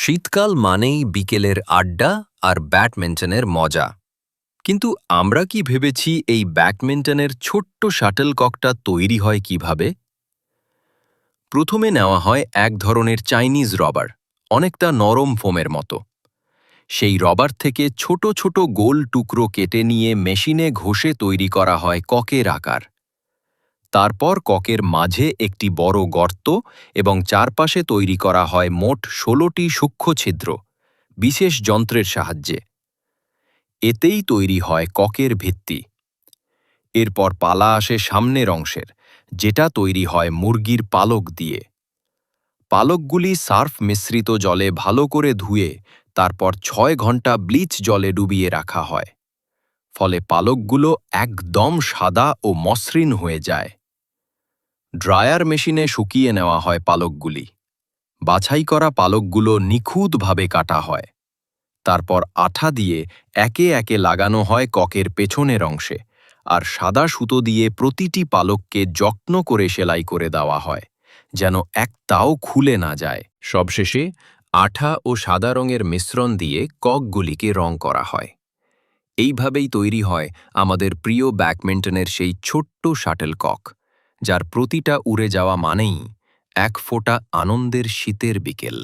শীতকাল মানেই বিকেলের আড্ডা আর ব্যাডমিন্টনের মজা। কিন্তু আমরা কি ভেবেছি এই ব্যাডমিন্টনের ছোট্ট শাটলককটা তৈরি হয় কীভাবে? প্রথমে নেওয়া হয় এক ধরনের চাইনিজ রবার, অনেকটা নরম ফোমের মতো। সেই রবার থেকে ছোট ছোট গোল টুকরো কেটে নিয়ে মেশিনে ঘষে তৈরি করা হয় ককের আকার। তারপর ককের মাঝে একটি বড় গর্ত এবং চারপাশে তৈরি করা হয় মোট ষোলোটি সূক্ষ্ম ছিদ্র, বিশেষ যন্ত্রের সাহায্যে। এতেই তৈরি হয় ককের ভিত্তি। এরপর পালা আসে সামনের অংশের, যেটা তৈরি হয় মুরগির পালক দিয়ে। পালকগুলি সার্ফ মিশ্রিত জলে ভালো করে ধুয়ে তারপর ছয় ঘণ্টা ব্লিচ জলে ডুবিয়ে রাখা হয়। ফলে পালকগুলো একদম সাদা ও মসৃণ হয়ে যায়। ড্রায়ার মেশিনে শুকিয়ে নেওয়া হয় পালকগুলি। বাছাই করা পালকগুলো নিখুঁতভাবে কাটা হয়। তারপর আঠা দিয়ে একে একে লাগানো হয় ককের পেছনের অংশে আর সাদা সুতো দিয়ে প্রতিটি পালককে যত্ন করে সেলাই করে দেওয়া হয়, যেন এক তাও খুলে না যায়। সবশেষে আঠা ও সাদা রঙের মিশ্রণ দিয়ে ককগুলিকে রং করা হয়। এইভাবেই তৈরি হয় আমাদের প্রিয় ব্যাডমিন্টনের সেই ছোট্ট শাটেল কক যার প্রতিটা উড়ে যাওয়া মানেই এক ফোঁটা আনন্দের শীতের বিকেল।